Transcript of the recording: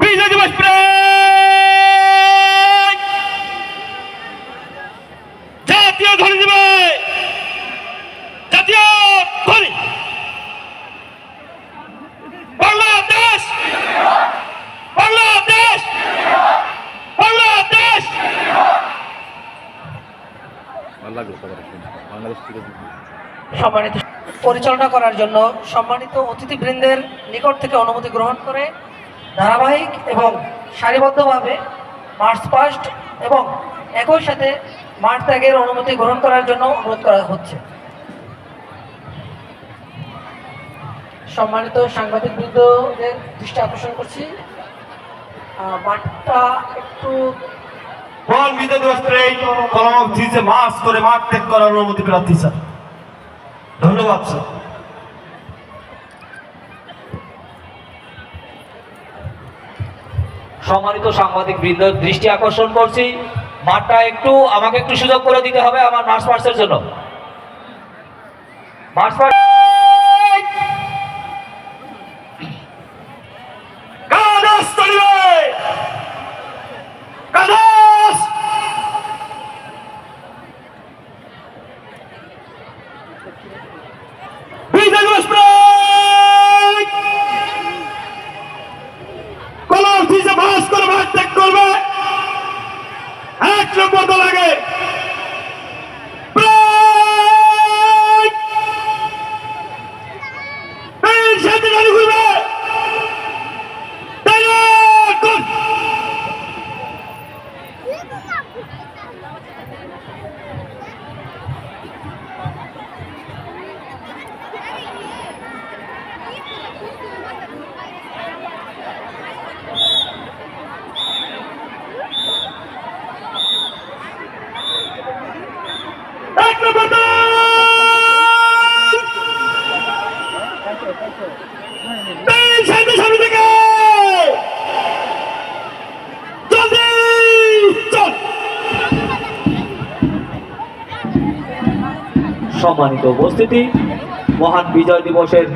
বিজয় দিবস জাতীয় ধ্বনি দিবে জাতীয় ধ্বনি বাংলাদেশ বাংলাদেশ বাংলাদেশ। বাংলাদেশ থেকে সম্মানিত পরিচালনা করার জন্য সম্মানিত অতিথিবৃন্দের নিকট থেকে অনুমতি গ্রহণ করে ধারাবাহিক এবং সারিবদ্ধভাবে মার্চ পাস্ট এবং একই সাথে মাঠ ত্যাগের অনুমতি গ্রহণ করার জন্য অনুরোধ করা হচ্ছে। সম্মানিত সাংবাদিক বৃন্দদের দৃষ্টি আকর্ষণ করছি। মাঠটা একটু বল মাস করে মাঠ ত্যাগ করার অনুমতি প্রার্থী স্যার। ধন্যবাদ, স্যার। সম্মানিত সাংবাদিক বৃন্দ, দৃষ্টি আকর্ষণ করছি। মাঠটা একটু, আমাকে একটু সুযোগ করে দিতে হবে আমার মার্চ পার্সের জন্য। মার্চ পার্স কাদাস তলিবে কাদাস বিজয় দিবস প্রায় কলম দিয়েছে মাস করে মাঠ ত্যাগ করবে সামনে থেকে জলদি চল সম্মানিত উপস্থিতি মহান বিজয় দিবসের